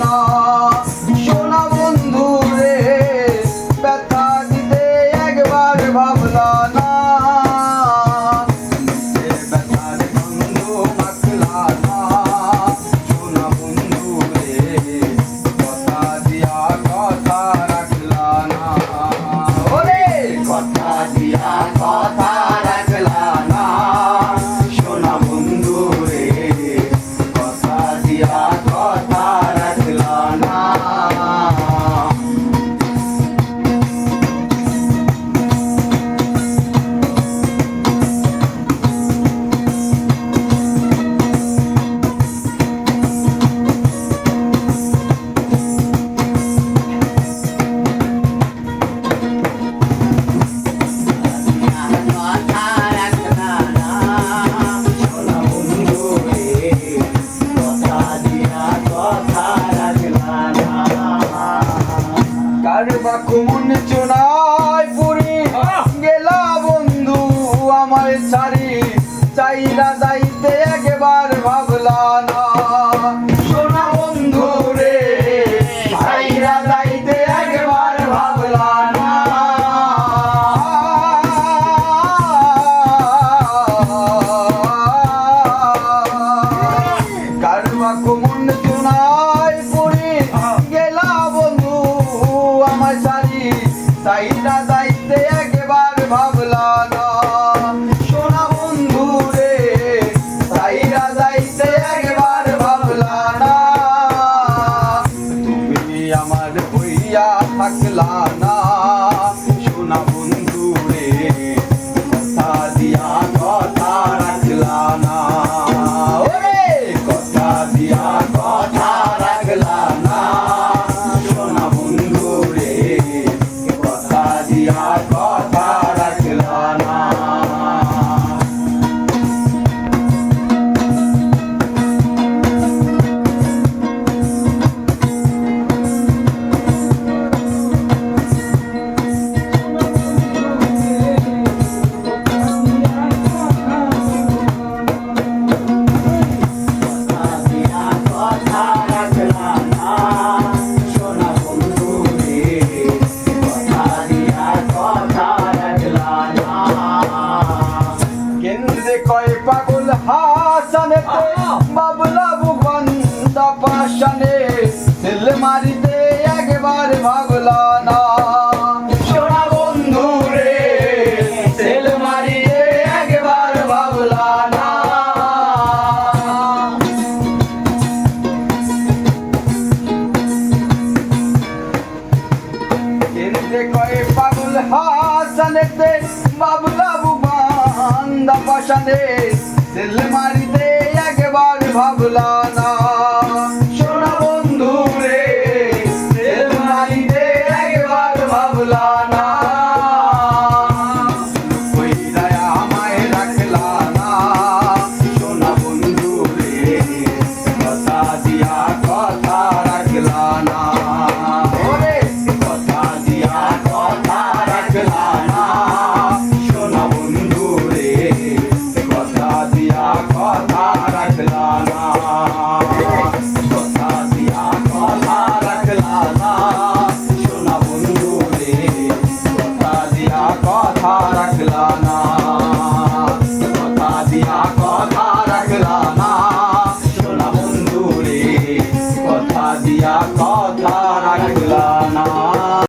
না সোনা বন্ধু রে, ব্যথা দিতে একবার ভাবলা গন্ধ মাখলা না সোনা বন্ধু রে, কথা দিয়া কথা রাখলা না কথা দিয়া কথা রাখলা না সোনা বন্ধু রে, কথা দিয়া কথা আমার সারি যাইতে একবার হইয়া থাকলা না দিল মারিতে একবার ভাবলা না। সোনা বন্ধু রে দিল মারিতে একবার ভাবলা না। কেন্দ্রে কয়ে পাগল হাসানেতে, বাবলা বুবান্দা পাশানে। দিল মারিতে একবার ভাবলা না।